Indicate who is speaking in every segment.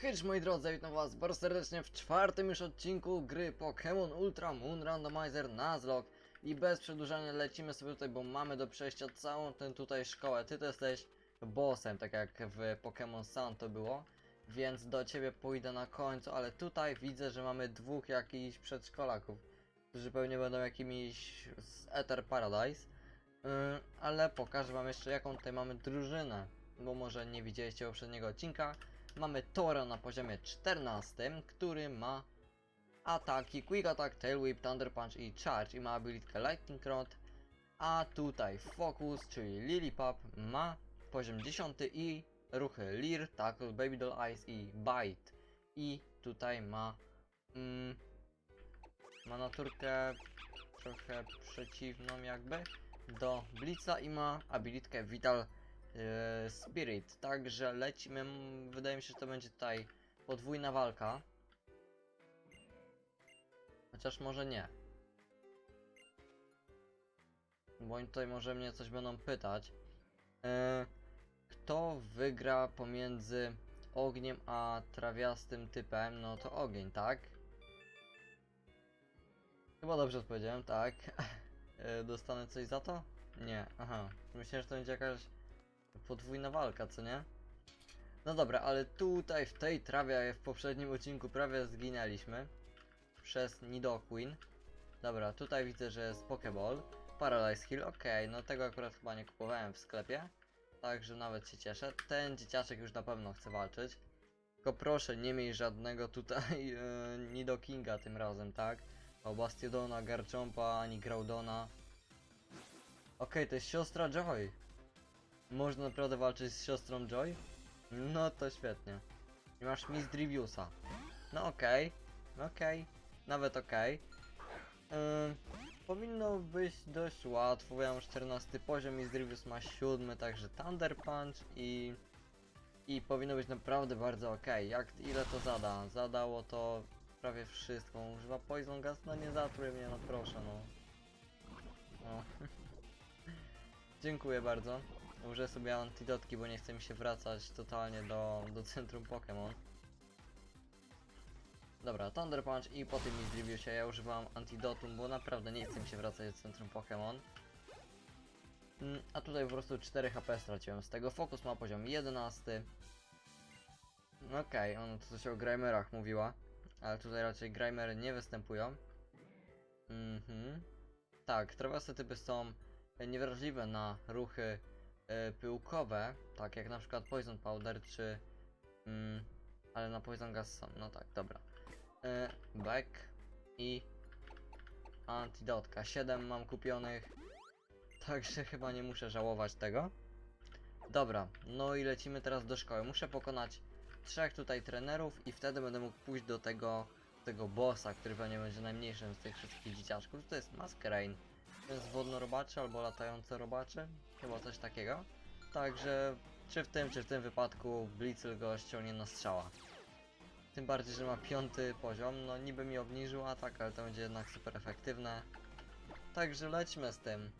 Speaker 1: Hycz moi drodzy, witam was bardzo serdecznie w czwartym już odcinku gry Pokémon Ultra Moon Randomizer Nuzlocke I bez przedłużania lecimy sobie tutaj, bo mamy do przejścia całą tę tutaj szkołę. Ty to jesteś bossem, tak jak w Pokémon Sun to było. Więc do ciebie pójdę na końcu, ale tutaj widzę, że mamy dwóch jakichś przedszkolaków Którzy pewnie będą jakimiś z Ether Paradise. Yy, ale pokażę wam jeszcze jaką tutaj mamy drużynę Bo może nie widzieliście poprzedniego odcinka Mamy Tora na poziomie 14, który ma ataki Quick Attack, Tail Whip, Thunder Punch i Charge i ma abilitkę Lightning Rod. A tutaj Focus, czyli Lillipup ma poziom 10 i ruchy Leer, Tackle, Baby Doll Eyes i Bite. I tutaj ma mm, ma naturkę trochę przeciwną jakby do Blitza i ma abilitkę Vital Spirit. Także lecimy. Wydaje mi się, że to będzie tutaj podwójna walka. Chociaż może nie. Bo oni tutaj może mnie coś będą pytać. E, kto wygra pomiędzy ogniem a trawiastym typem? No to ogień, tak? Chyba dobrze odpowiedziałem, tak. E, Dostanę coś za to? Nie, aha. Myślę, że to będzie jakaś podwójna walka, co nie? No dobra, ale tutaj w tej trawie w poprzednim odcinku prawie zginęliśmy przez Nidoqueen. Dobra, tutaj widzę, że jest Pokeball, Paralyze Heal, okej, no tego akurat chyba nie kupowałem w sklepie, także nawet się cieszę. Ten dzieciaczek już na pewno chce walczyć. Tylko proszę, nie miej żadnego tutaj e, Nidokinga tym razem, tak? O Bastiodona, Garchompa, ani Groudona. Okej, to jest siostra Joy. Można naprawdę walczyć z siostrą Joy? No to świetnie. I masz Miss Driviusa. No okej, okej, nawet okej. Ym, powinno być dość łatwo, ja mam 14 poziom, Miss Drivius ma 7, także Thunder Punch i... I powinno być naprawdę bardzo okej. Jak ile to zada? Zadało to prawie wszystko. Używa Poison Gas, no nie zatruj mnie, no proszę no. No. Dziękuję bardzo. Użyję sobie antidotki, bo nie chcę mi się wracać totalnie do, do centrum Pokémon. Dobra, Thunder Punch i po tym Misdriviusie ja używam antidotum, bo naprawdę nie chcę mi się wracać do centrum Pokémon. Mm, A tutaj po prostu 4 HP straciłem z tego. Focus ma poziom 11. Okej, on tu coś o Grimerach mówiła, ale tutaj raczej Grimery nie występują. Mhm. Tak, trawiaste typy są niewrażliwe na ruchy pyłkowe, tak jak na przykład Poison Powder czy... Mm, ale na Poison Gas są, no tak, dobra. E, back i antidotka. 7 mam kupionych, także chyba nie muszę żałować tego. Dobra, no i lecimy teraz do szkoły. Muszę pokonać trzech tutaj trenerów i wtedy będę mógł pójść do tego, tego bossa, który pewnie będzie najmniejszym z tych wszystkich dzieciaczków. To jest Masquerain. To jest wodno-robaczy albo latające robaczy, chyba coś takiego. Także czy w tym, czy w tym wypadku Blitzel go ściągnie na strzała. Tym bardziej, że ma piąty poziom, no niby mi obniżył atak, ale to będzie jednak super efektywne. Także lećmy z tym.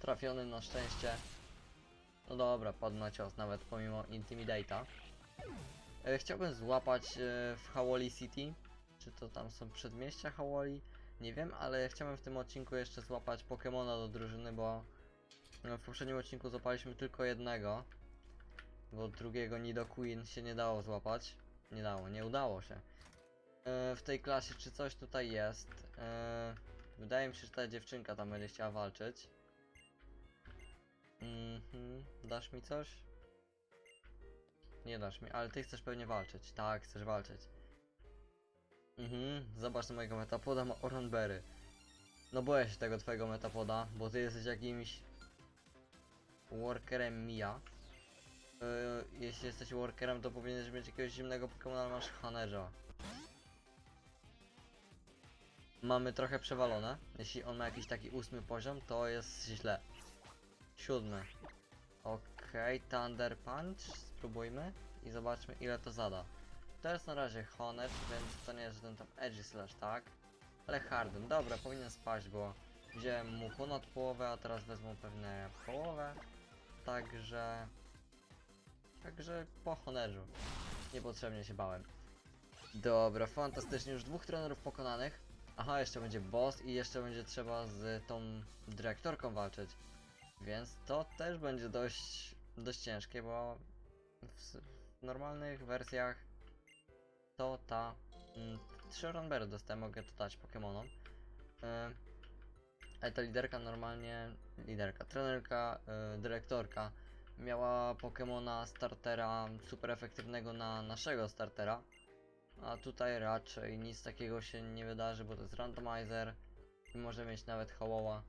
Speaker 1: Trafiony na szczęście. No dobra, padł na cios, nawet pomimo Intimidate'a. E, chciałbym złapać e, w Hawoli City. Czy to tam są przedmieścia Hawoli? Nie wiem, ale chciałbym w tym odcinku jeszcze złapać Pokemona do drużyny, bo no, w poprzednim odcinku złapaliśmy tylko jednego. Bo drugiego Nidoqueen się nie dało złapać. Nie dało, nie udało się. E, w tej klasie czy coś tutaj jest? E, wydaje mi się, że ta dziewczynka tam będzie chciała walczyć. Mhm, dasz mi coś? Nie dasz mi, ale ty chcesz pewnie walczyć. Tak, chcesz walczyć. Mhm, zobacz mojego metapoda, ma Oranberry. No boję się tego twojego metapoda, bo ty jesteś jakimś workerem Mia. Yy, jeśli jesteś workerem, to powinieneś mieć jakiegoś zimnego Pokemona, ale masz Hanerza. Mamy trochę przewalone. Jeśli on ma jakiś taki ósmy poziom, to jest źle. Siódmy. Okej, Thunder Punch. Spróbujmy i zobaczmy ile to zada. To jest na razie Honor, więc to nie jest ten tam Edgy Slash, tak? Ale Harden, dobra, powinien spaść, bo wziąłem mu ponad połowę, a teraz wezmą pewnie połowę. Także... Także po honorzu. Niepotrzebnie się bałem. Dobra, fantastycznie, już dwóch trenerów pokonanych. Aha, jeszcze będzie boss i jeszcze będzie trzeba z tą dyrektorką walczyć. Więc to też będzie dość, dość ciężkie, bo w, w normalnych wersjach to ta... Mm, trzy Runbery dostałem, mogę to dać Pokemonom. Yy, ale ta liderka normalnie... Liderka, trenerka, yy, dyrektorka miała Pokemona startera super efektywnego na naszego startera. A tutaj raczej nic takiego się nie wydarzy, bo to jest randomizer i może mieć nawet Hołoła.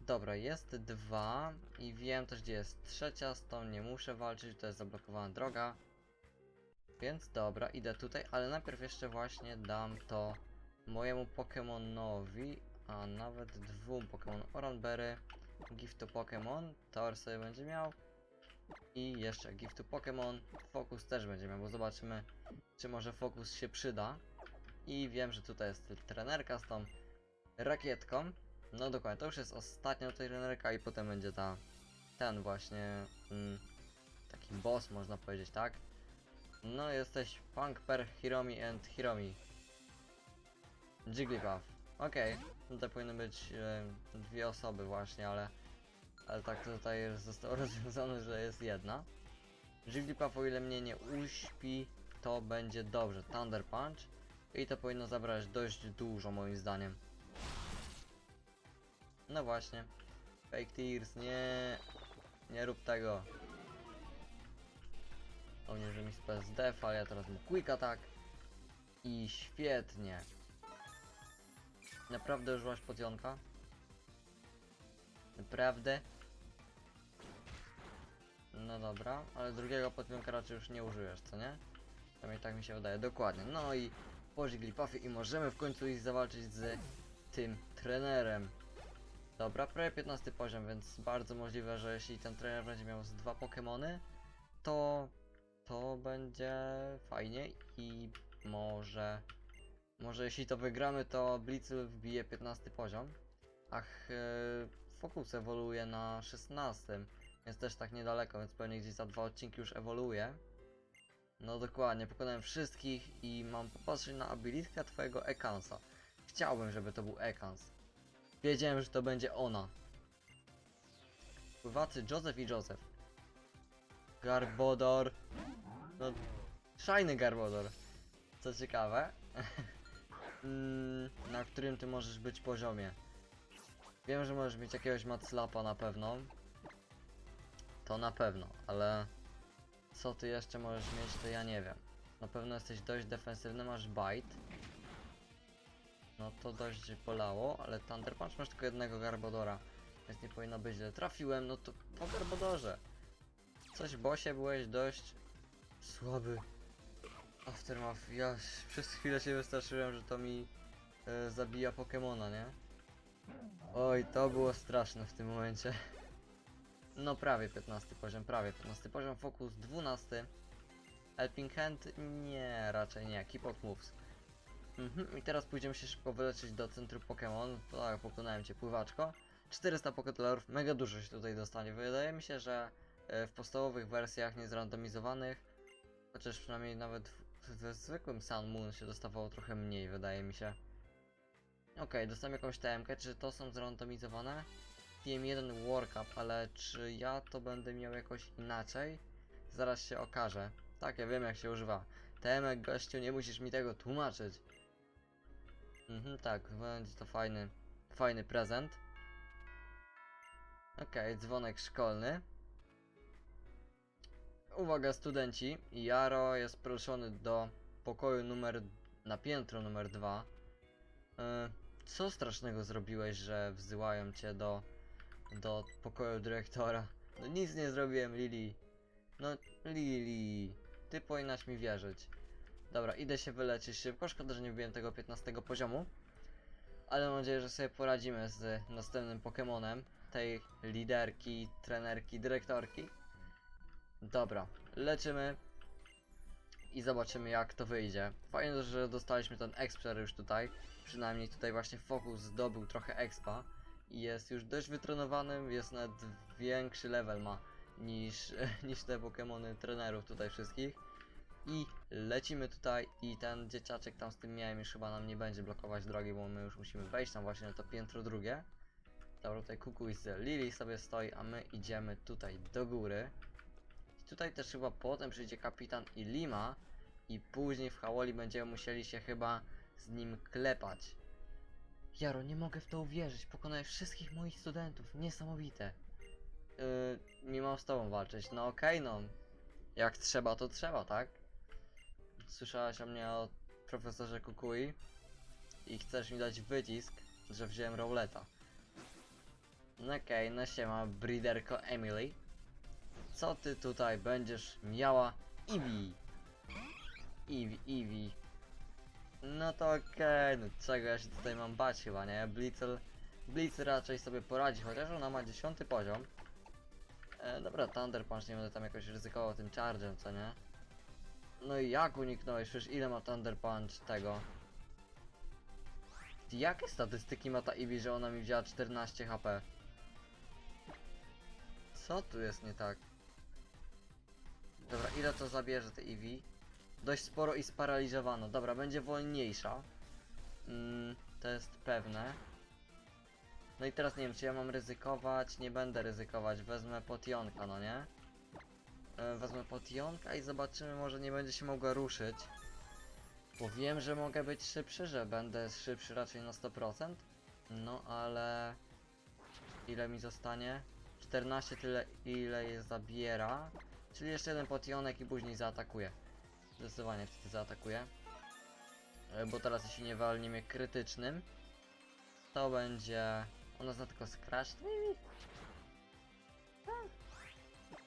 Speaker 1: Dobra, jest dwa i wiem też gdzie jest trzecia, z tą nie muszę walczyć, to jest zablokowana droga. Więc dobra, idę tutaj, ale najpierw jeszcze właśnie dam to mojemu Pokemonowi, a nawet dwóm Pokemon Oranberry. Gift to Pokemon, Tor sobie będzie miał. I jeszcze Gift to Pokemon, Focus też będzie miał, bo zobaczymy czy może Focus się przyda. I wiem, że tutaj jest trenerka z tą rakietką. No dokładnie, to już jest ostatnia tutaj trenerka i potem będzie ta, ten właśnie, mm, taki boss można powiedzieć, tak? No jesteś Punk per Hiromi and Hiromi. Jigglypuff. Okej, tutaj powinny być e, dwie osoby właśnie, ale, ale tak tutaj zostało rozwiązane, że jest jedna. Jigglypuff o ile mnie nie uśpi, to będzie dobrze. Thunder Punch. I to powinno zabrać dość dużo moim zdaniem. No właśnie. Fake Tears, nie. Nie rób tego. O nie, że mi spes def, ale ja teraz mu quick attack. I świetnie. Naprawdę użyłaś potionka? Naprawdę? No dobra, ale drugiego potionka raczej już nie użyjesz, co nie? Przynajmniej tak mi się wydaje, dokładnie. No i po Jigglypuffie i możemy w końcu iść zawalczyć z tym trenerem. Dobra, prawie 15 poziom, więc bardzo możliwe, że jeśli ten trener będzie miał z dwa Pokemony, to to będzie fajnie i może może jeśli to wygramy, to Blitzel wbije 15 poziom. Ach, e, Focus ewoluuje na 16, więc też tak niedaleko, więc pewnie gdzieś za dwa odcinki już ewoluuje. No dokładnie, pokonałem wszystkich i mam popatrzeć na abilitkę twojego Ekansa. Chciałbym, żeby to był Ekans. Wiedziałem, że to będzie ona. Pływacy Józef i Józef. Garbodor. No, szajny Garbodor. Co ciekawe. mm, na którym ty możesz być poziomie. Wiem, że możesz mieć jakiegoś Matslapa na pewno. To na pewno, ale... Co ty jeszcze możesz mieć, to ja nie wiem. Na pewno jesteś dość defensywny, masz bite. No to dość bolało, ale Thunder Punch masz tylko jednego Garbodora. Więc nie powinno być źle. Trafiłem, no to po Garbodorze. Coś bosie byłeś dość słaby. Aftermath, ja przez chwilę się wystraszyłem, że to mi e, zabija Pokemona, nie? Oj, to było straszne w tym momencie. No prawie 15 poziom, prawie 15 poziom, Focus 12. Helping Hand? Nie, raczej nie, Keep Out Moves. Mhm, i teraz pójdziemy się szybko wyleczyć do centrum Pokémon. Tak, pokonałem cię, pływaczko. 400 Pokédolarów, mega dużo się tutaj dostanie. Wydaje mi się, że w podstawowych wersjach niezrandomizowanych, chociaż przynajmniej nawet w, zwykłym Sun Moon się dostawało trochę mniej, wydaje mi się. Okej, dostałem jakąś TMK, czy to są zrandomizowane? TM1 Workup, ale czy ja to będę miał jakoś inaczej? Zaraz się okaże. Tak, ja wiem jak się używa. TM gościu, nie musisz mi tego tłumaczyć. Mhm, tak, będzie to fajny, fajny prezent. Okej, dzwonek szkolny. Uwaga studenci, Jaro jest proszony do pokoju numer, na piętro numer dwa. E, co strasznego zrobiłeś, że wzywają cię do, do pokoju dyrektora? No nic nie zrobiłem, Lili. No, Lili, ty powinnaś mi wierzyć. Dobra, idę się wyleczyć szybko. Szkoda, że nie wbiłem tego 15 poziomu. Ale mam nadzieję, że sobie poradzimy z następnym Pokemonem. Tej liderki, trenerki, dyrektorki. Dobra, leczymy. I zobaczymy jak to wyjdzie. Fajnie, że dostaliśmy ten exper już tutaj. Przynajmniej tutaj właśnie Focus zdobył trochę expa. I jest już dość wytrenowany, jest nawet większy level ma niż, niż te Pokemony trenerów tutaj wszystkich. I lecimy tutaj i ten dzieciaczek tam z tym miałem już chyba nam nie będzie blokować drogi, bo my już musimy wejść tam właśnie na to piętro drugie. Dobra, tutaj kukuj z Lily sobie stoi, a my idziemy tutaj do góry. Tutaj też chyba potem przyjdzie kapitan i Lima i później w Hawoli będziemy musieli się chyba z nim klepać. Jaro, nie mogę w to uwierzyć. Pokonałeś wszystkich moich studentów. Niesamowite. Yy, mam z tobą walczyć. No okej, no. Jak trzeba, to trzeba, tak? Słyszałaś o mnie o profesorze Kukui i chcesz mi dać wycisk, że wziąłem Rowleta. No okej, no siema, briderko Emily. Co ty tutaj będziesz miała? Eevee! Eevee, Eevee. No to okej, no czego ja się tutaj mam bać chyba, nie? Blitzel, Blitz raczej sobie poradzi, chociaż ona ma 10 poziom. E, dobra, Thunder Punch, nie będę tam jakoś ryzykował tym chargem, co nie? No i jak uniknąłeś? Przecież ile ma Thunder Punch tego? Jakie statystyki ma ta Eevee, że ona mi wzięła 14 HP? Co tu jest nie tak? Dobra, ile to zabierze tej Eevee? Dość sporo i sparaliżowano. Dobra, będzie wolniejsza. Mm, to jest pewne. No i teraz nie wiem, czy ja mam ryzykować. Nie będę ryzykować. Wezmę potionka, no nie? E, Wezmę potionka i zobaczymy, może nie będzie się mogła ruszyć. Bo wiem, że mogę być szybszy, że będę szybszy raczej na 100%. No ale... Ile mi zostanie? 14 tyle ile je zabiera. Czyli jeszcze jeden potionek i później zaatakuje. Zdecydowanie wtedy zaatakuje. E, Bo teraz jeśli nie walnie mnie krytycznym, to będzie... Ona zna tylko scratch.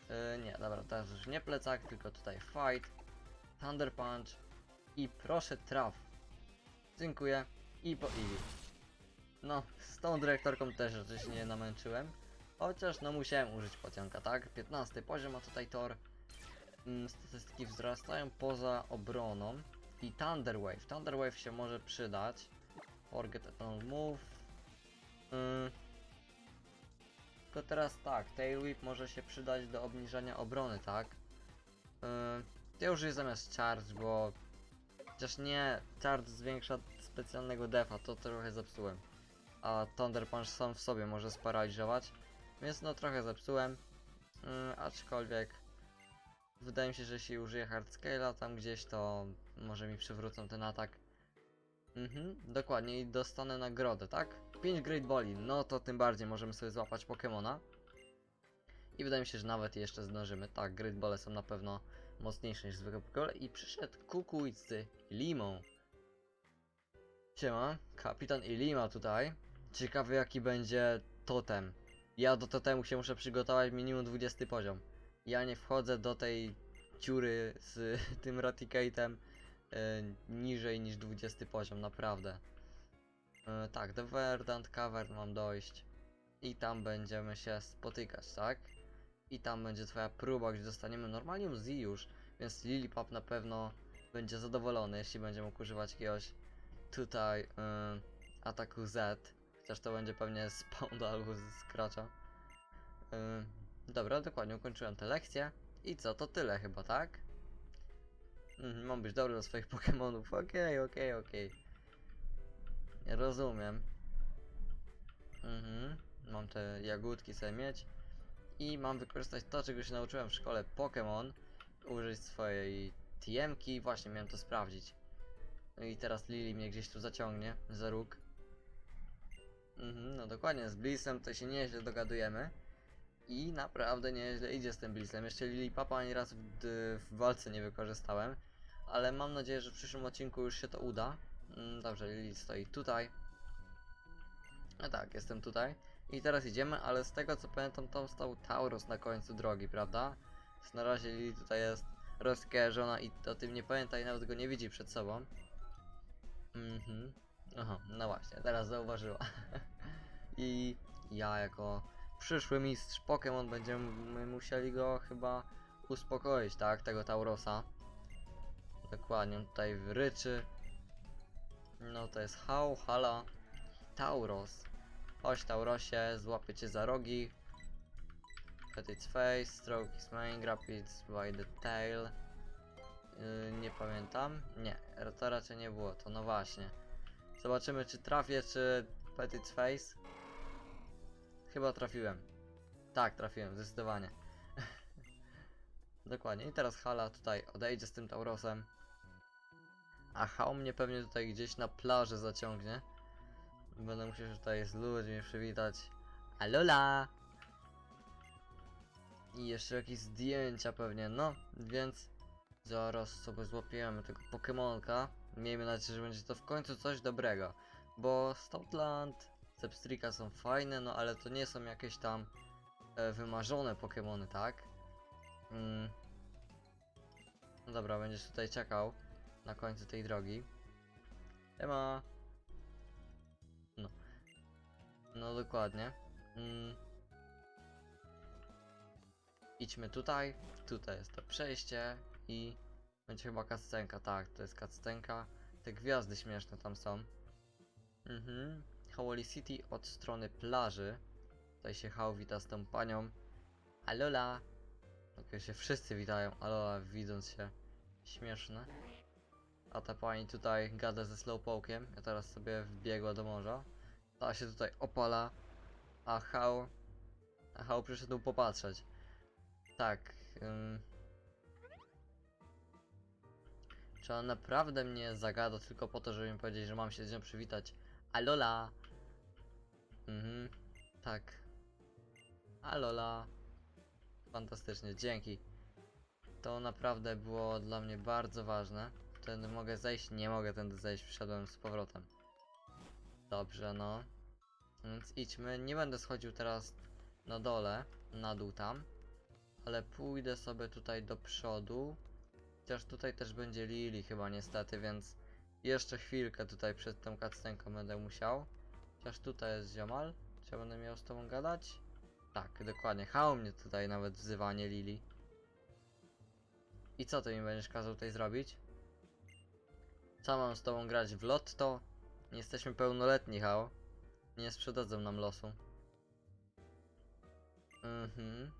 Speaker 1: Yy, nie, dobra, teraz już nie plecak, tylko tutaj fight, thunder punch i proszę traf. Dziękuję i po Eevee. No, z tą dyrektorką też rzeczywiście nie namęczyłem. Chociaż no musiałem użyć pocionka, tak? 15 poziom, a tutaj Tor. Mm, statystyki wzrastają poza obroną. I Thunder Wave. Thunder Wave się może przydać. Forget Eternal Move. Ym. Tylko teraz tak, Tail Whip może się przydać do obniżania obrony, tak? Ym. Ja użyję zamiast Charge, bo... Chociaż nie, Charge zwiększa specjalnego defa, to trochę zepsułem. A Thunder Punch sam w sobie może sparaliżować. Więc no trochę zepsułem. Ym, aczkolwiek... Wydaje mi się, że jeśli użyję hardscale'a tam gdzieś, to może mi przywrócą ten atak. Mhm, dokładnie i dostanę nagrodę, tak? 5 Great Balli, no to tym bardziej możemy sobie złapać Pokemona. I wydaje mi się, że nawet jeszcze zdążymy. Tak, Great Balle są na pewno mocniejsze niż zwykłe Pokemon. I przyszedł Kukuj z Limą. Siema, kapitan i Lima tutaj. Ciekawy jaki będzie totem. Ja do totemu się muszę przygotować minimum 20 poziom. Ja nie wchodzę do tej dziury z tym Raticate'em e, niżej niż 20 poziom, naprawdę. E, tak, do Verdant Cavern mam dojść. I tam będziemy się spotykać, tak? I tam będzie twoja próba, gdzie dostaniemy normalnie Z już, więc Lilipop na pewno będzie zadowolony, jeśli będzie mógł używać jakiegoś tutaj e, ataku Z. Chociaż to będzie pewnie z Pounda albo z Scratcha. E, Dobra, dokładnie ukończyłem tę lekcję. I co, to tyle chyba, tak? Mhm, mam być dobry do swoich Pokemonów. Okej, okej, okej. Rozumiem. Mhm, mam te jagódki sobie mieć. I mam wykorzystać to, czego się nauczyłem w szkole Pokémon. Użyć swojej TM-ki. Właśnie miałem to sprawdzić. No i teraz Lily mnie gdzieś tu zaciągnie za róg. Mhm, no dokładnie, z Blissem to się nieźle dogadujemy. I naprawdę nieźle idzie z tym Blizzem. Jeszcze Lilipapa ani raz w, w walce nie wykorzystałem. Ale mam nadzieję, że w przyszłym odcinku już się to uda. Mm, Dobrze, Lili stoi tutaj. No tak, jestem tutaj. I teraz idziemy, ale z tego co pamiętam, tam stał Taurus na końcu drogi, prawda? Więc na razie Lili tutaj jest rozkojarzona i o tym nie pamięta i nawet go nie widzi przed sobą. Mhm. Aha, no właśnie, teraz zauważyła. I ja jako przyszły mistrz Pokémon będziemy musieli go chyba uspokoić, tak? Tego Taurosa. Dokładnie, tutaj ryczy. No to jest Hał, Hala, Tauros. Chodź Taurosie, złapię cię za rogi. Cut its face, stroke its mane, grab it by the tail. Yy, pamiętam. Nie, to raczej nie było to, no właśnie. Zobaczymy czy trafię, czy Petit Face. Chyba trafiłem. Tak, trafiłem, zdecydowanie. Dokładnie. I teraz Hala tutaj odejdzie z tym Taurosem. A Hał mnie pewnie tutaj gdzieś na plaży zaciągnie. Będę musiał się tutaj z ludźmi przywitać. Alola! I jeszcze jakieś zdjęcia pewnie, no, więc zaraz sobie złapiemy tego Pokemonka. Miejmy nadzieję, że będzie to w końcu coś dobrego. Bo Stoutland, Zepstrika są fajne, no ale to nie są jakieś tam e, wymarzone Pokemony, tak? Mm. No dobra, będziesz tutaj czekał na końcu tej drogi. Ema. No. No dokładnie. Mm. Idźmy tutaj. Tutaj jest to przejście i będzie chyba kaccenka. Tak, to jest kaccenka. Te gwiazdy śmieszne tam są. Mhm. Howley City od strony plaży. Tutaj się Hał wita z tą panią. Alola! Ok, się wszyscy witają. Alola widząc się. Śmieszne. A ta pani tutaj gada ze Slowpoke'iem. Ja teraz sobie wbiegła do morza. Ta się tutaj opala. A Hał... A Hał przyszedł popatrzeć. Tak. Ym... Czy on naprawdę mnie zagada tylko po to, żeby mi powiedzieć, że mam się z nią przywitać? Alola! Mhm, tak. Alola. Fantastycznie, dzięki. To naprawdę było dla mnie bardzo ważne. Tędy mogę zejść? Nie mogę tędy zejść, wszedłem z powrotem. Dobrze, no. Więc idźmy. Nie będę schodził teraz na dole, na dół tam. Ale pójdę sobie tutaj do przodu. Chociaż tutaj też będzie Lili chyba niestety, więc jeszcze chwilkę tutaj przed tą cutscenką będę musiał. Chociaż tutaj jest ziomal. Czy ja będę miał z tobą gadać? Tak, dokładnie. Hał mnie tutaj nawet wzywanie Lili. I co ty mi będziesz kazał tutaj zrobić? Co mam z tobą grać w lotto? Nie jesteśmy pełnoletni, Hał. Nie sprzedadzą nam losu. Mhm.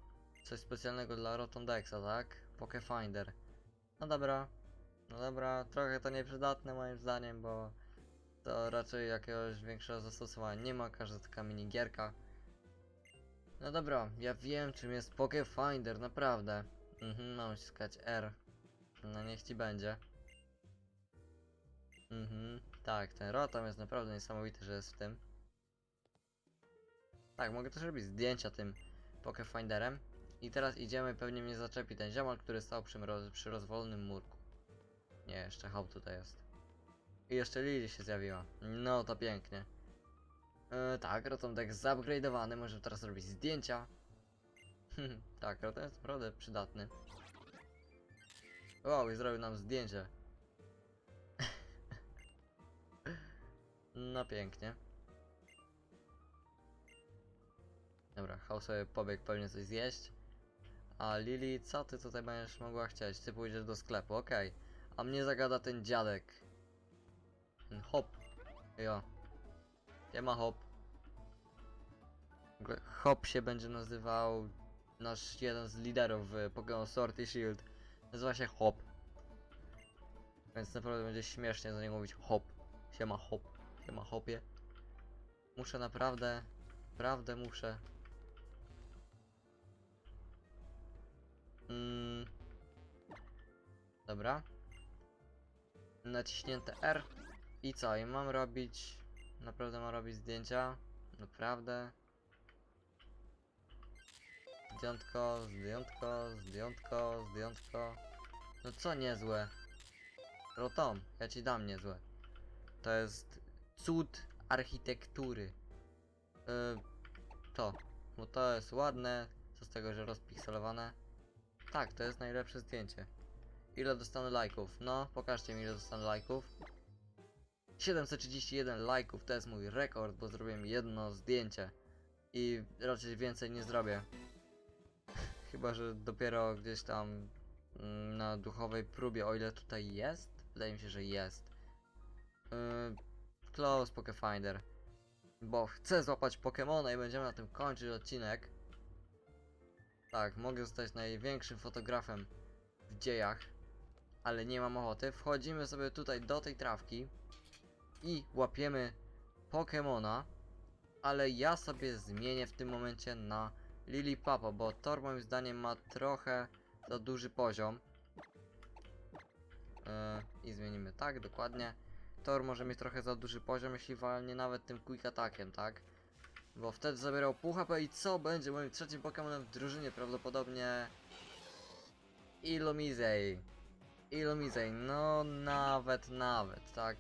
Speaker 1: Coś specjalnego dla Rotondexa, tak? Pokefinder. No dobra. No dobra, trochę to nieprzydatne moim zdaniem, bo to raczej jakiegoś większego zastosowania nie ma, każda taka minigierka. No dobra, ja wiem czym jest Pokefinder, naprawdę. Mhm, mam ściskać R. No niech ci będzie. Mhm, tak, ten Rotom jest naprawdę niesamowity, że jest w tym. Tak, mogę też robić zdjęcia tym Pokefinderem. I teraz idziemy, pewnie mnie zaczepi ten ziomal, który stał przy, mro- przy rozwolnym murku. Nie, jeszcze Hał tutaj jest. I jeszcze Lily się zjawiła. No to pięknie. E, tak, Rotom jest zupgrade'owany, możemy teraz robić zdjęcia. tak, Rotom jest naprawdę przydatny. Wow, i zrobił nam zdjęcie. no pięknie. Dobra, Hał sobie pobiegł pewnie coś zjeść. A Lili, co ty tutaj będziesz mogła chcieć? Ty pójdziesz do sklepu, okej. A mnie zagada ten dziadek. Ten hop. Jo. Nie ma hop. Hop się będzie nazywał nasz jeden z liderów w Pokémon Sword i Shield. Nazywa się Hop. Więc naprawdę będzie śmiesznie do niego mówić hop. Siema hop. Siema hopie. Muszę naprawdę, naprawdę muszę Mm. Dobra. Naciśnięte R. I co? I mam robić... Naprawdę mam robić zdjęcia? Naprawdę? Zdjątko, zdjątko, zdjątko, zdjątko. No co niezłe? Rotom, ja ci dam niezłe. To jest cud architektury. Yy, to. Bo to jest ładne. Co z tego, że rozpikselowane? Tak, to jest najlepsze zdjęcie. Ile dostanę lajków? No, pokażcie mi ile dostanę lajków. 731 lajków to jest mój rekord, bo zrobiłem jedno zdjęcie. I raczej więcej nie zrobię. Chyba, że dopiero gdzieś tam mm, na duchowej próbie, o ile tutaj jest? Wydaje mi się, że jest. Yy, close Pokefinder. Bo chcę złapać Pokemona i będziemy na tym kończyć odcinek. Tak, mogę zostać największym fotografem w dziejach. ale nie mam ochoty. Wchodzimy sobie tutaj do tej trawki i łapiemy Pokemona, ale ja sobie zmienię w tym momencie na Lillipupa, bo Thor moim zdaniem ma trochę za duży poziom. Yy, I zmienimy tak, dokładnie. Thor może mieć trochę za duży poziom, jeśli walnie nawet tym quick attackiem, tak? Bo wtedy zabierał pół HP i co będzie moim trzecim Pokemonem w drużynie? Prawdopodobnie... Ilomizej. Ilomizej, no nawet, nawet, tak?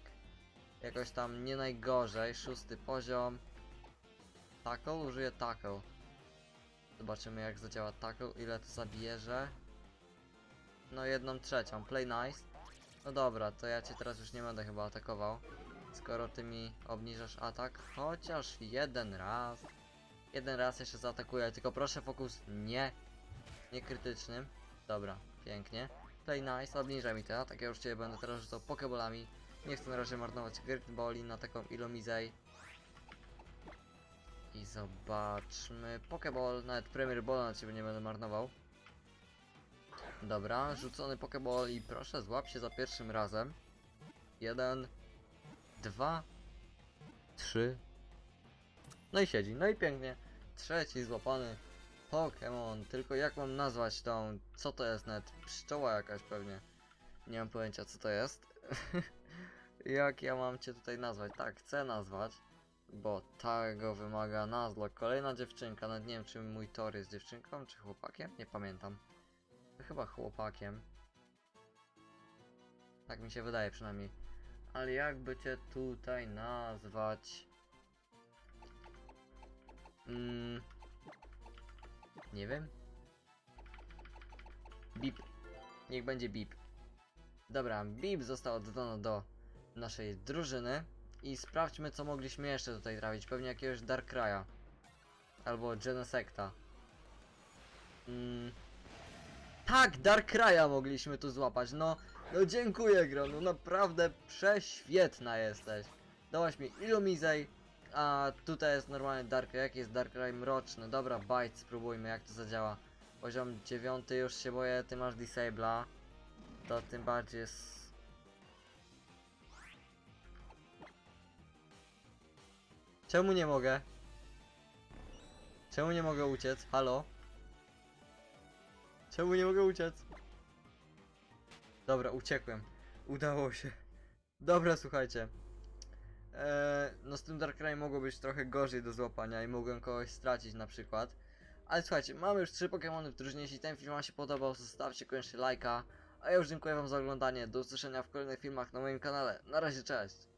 Speaker 1: Jakoś tam nie najgorzej, szósty poziom. Tackle? Użyję tackle. Zobaczymy jak zadziała tackle, ile to zabierze. No jedną trzecią, play nice. No dobra, to ja cię teraz już nie będę chyba atakował. Skoro ty mi obniżasz atak, chociaż jeden raz. Jeden raz jeszcze zaatakuję, tylko proszę fokus nie, nie krytycznym. Dobra, pięknie. Play nice, obniżaj mi te atak, ja już cię będę teraz rzucał pokebolami. Nie chcę na razie marnować Great Balli na taką ilomizej. I zobaczmy. Pokeball, nawet Premier Ball na ciebie nie będę marnował. Dobra, rzucony Pokeball i proszę złap się za pierwszym razem. Jeden, dwa, trzy. No i siedzi, no i pięknie. Trzeci złapany Pokémon. Tylko jak mam nazwać tą. Co to jest net? Pszczoła jakaś pewnie. Nie mam pojęcia co to jest. jak ja mam cię tutaj nazwać? Tak, chcę nazwać. Bo tego wymaga nazwa. Kolejna dziewczynka. Nawet nie wiem czy mój Tor jest dziewczynką czy chłopakiem? Nie pamiętam. Chyba chłopakiem. Tak mi się wydaje przynajmniej. Ale jakby cię tutaj nazwać? Mm, nie wiem. Bip. Niech będzie bip. Dobra, bip został dodany do naszej drużyny. I sprawdźmy co mogliśmy jeszcze tutaj trafić. Pewnie jakiegoś Darkraya. Albo Genesecta. Mm. Tak, Darkraya mogliśmy tu złapać. No, no dziękuję Gro, no naprawdę prześwietna jesteś. Dałaś mi Ilumizej, a tutaj jest normalny Darkrai. Jaki jest Darkrai mroczny? Dobra, Bite, spróbujmy jak to zadziała. Poziom 9 już się boję, ty masz Disabla. To tym bardziej jest... Czemu nie mogę? Czemu nie mogę uciec? Halo? Czemu nie mogę uciec? Dobra, uciekłem. Udało się. Dobra, słuchajcie. Eee, no z tym Darkrai mogło być trochę gorzej do złapania i mogłem kogoś stracić na przykład. Ale słuchajcie, mamy już trzy Pokémony w drużynie. Jeśli ten film wam się podobał, zostawcie koniecznie lajka. A ja już dziękuję wam za oglądanie. Do usłyszenia w kolejnych filmach na moim kanale. Na razie, cześć!